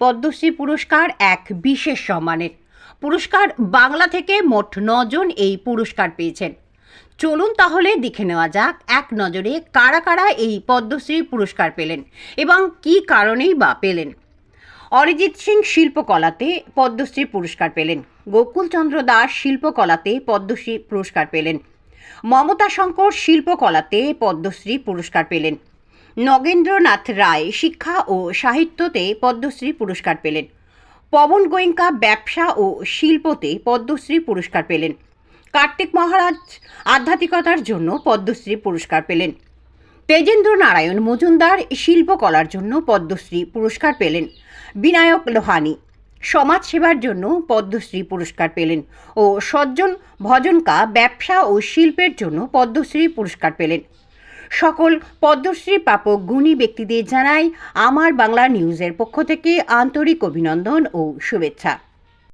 পদ্মশ্রী পুরস্কার এক বিশেষ সম্মানের। পুরস্কার বাংলা থেকে মোট নজন এই পুরস্কার পেয়েছেন। চলুন তাহলে দেখে নেওয়া যাক এক নজরে কারা কারা এই পদ্মশ্রী পুরস্কার পেলেন এবং কী কারণেই বা পেলেন। অরিজিৎ সিং শিল্পকলাতে পদ্মশ্রী পুরস্কার পেলেন। গোকুলচন্দ্র দাস শিল্পকলাতে পদ্মশ্রী পুরস্কার পেলেন। মমতা শঙ্কর শিল্পকলাতে পদ্মশ্রী পুরস্কার পেলেন। নগেন্দ্রনাথ রায় শিক্ষা ও সাহিত্যতে পদ্মশ্রী পুরস্কার পেলেন। পবন গোয়েঙ্কা ব্যবসা ও শিল্পতে পদ্মশ্রী পুরস্কার পেলেন। কার্তিক মহারাজ আধ্যাত্মিকতার জন্য পদ্মশ্রী পুরস্কার পেলেন। তেজেন্দ্র নারায়ণ মজুমদার শিল্পকলার জন্য পদ্মশ্রী পুরস্কার পেলেন। বিনায়ক লোহানি সমাজসেবার জন্য পদ্মশ্রী পুরস্কার পেলেন ও সজ্জন ভজনকা ব্যবসা ও শিল্পের জন্য পদ্মশ্রী পুরস্কার পেলেন। সকল পদ্মশ্রী প্রাপক গুণী ব্যক্তিদের জানাই আমার বাংলা নিউজের পক্ষ থেকে আন্তরিক অভিনন্দন ও শুভেচ্ছা।